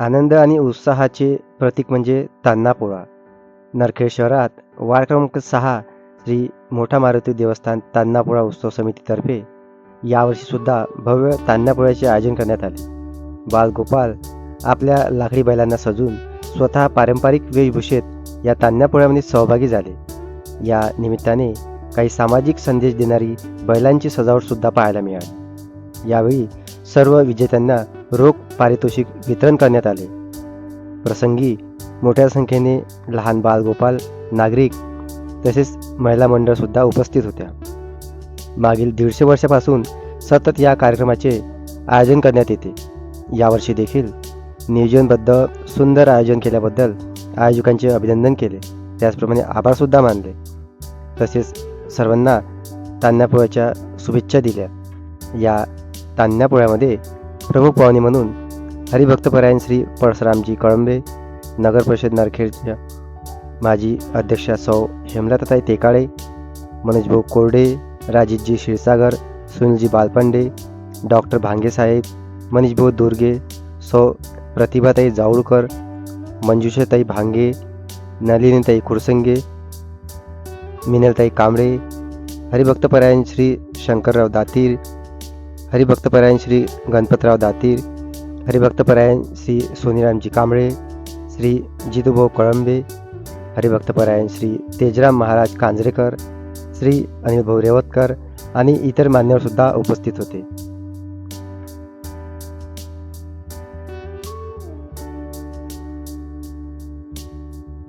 आनंद आणि उत्साहाचे प्रतीक म्हणजे तान्हापोळा. नरखेड शहरात वार्ड क्रमांक सहा श्री मोठा मारुती देवस्थान तान्हापोळा उत्सव समितीतर्फे यावर्षीसुद्धा भव्य तान्हापोळ्याचे आयोजन करण्यात आले. बालगोपाल आपल्या लाकडी बैलांना सजून स्वतः पारंपरिक वेशभूषेत या तान्हापोळ्यामध्ये सहभागी झाले. या निमित्ताने काही सामाजिक संदेश देणारी बैलांची सजावटसुद्धा पाहायला मिळाली. यावेळी सर्व विजेत्यांना रोख पारितोषिक वितरण करण्यात आले. प्रसंगी मोठ्या संख्येने लहान बालगोपाल नागरिक तसेच महिला मंडळसुद्धा उपस्थित होत्या. मागील दीडशे वर्षापासून सतत या कार्यक्रमाचे आयोजन करण्यात येते. यावर्षी देखील नियोजनबद्ध सुंदर आयोजन केल्याबद्दल आयोजकांचे अभिनंदन केले. त्याचप्रमाणे आभारसुद्धा मानले. तसेच सर्वांना तान्हापोळ्याच्या शुभेच्छा दिल्या. या तान्हापोळ्यामध्ये प्रमुख पाहुणे म्हणून हरिभक्तपरायण श्री परशुरामजी कळंबे नगर परिषद नरखेडच्या माजी अध्यक्षा सौ हेमलताताई तेकाळे मनोजभाऊ कोरडे राजीतजी क्षीरसागर सुनीलजी बालपांडे डॉक्टर भांगेसाहेब मनीषभाऊ दुर्गे सौ प्रतिभाताई जावळकर मंजुषाताई भांगे नलिनीताई खुरसंगे मिनलताई कांबळे हरिभक्तपरायण श्री शंकरराव दातीर हरिभक्तपरायण श्री गणपतराव दातीर हरिभक्तपरायण श्री सोनीरामजी कांबळे श्री जितूभाऊ कळंबे हरिभक्तपरायण श्री तेजराम महाराज कांजरेकर श्री अनिलभाऊ रेवतकर आणि इतर मान्यवरसुद्धा उपस्थित होते.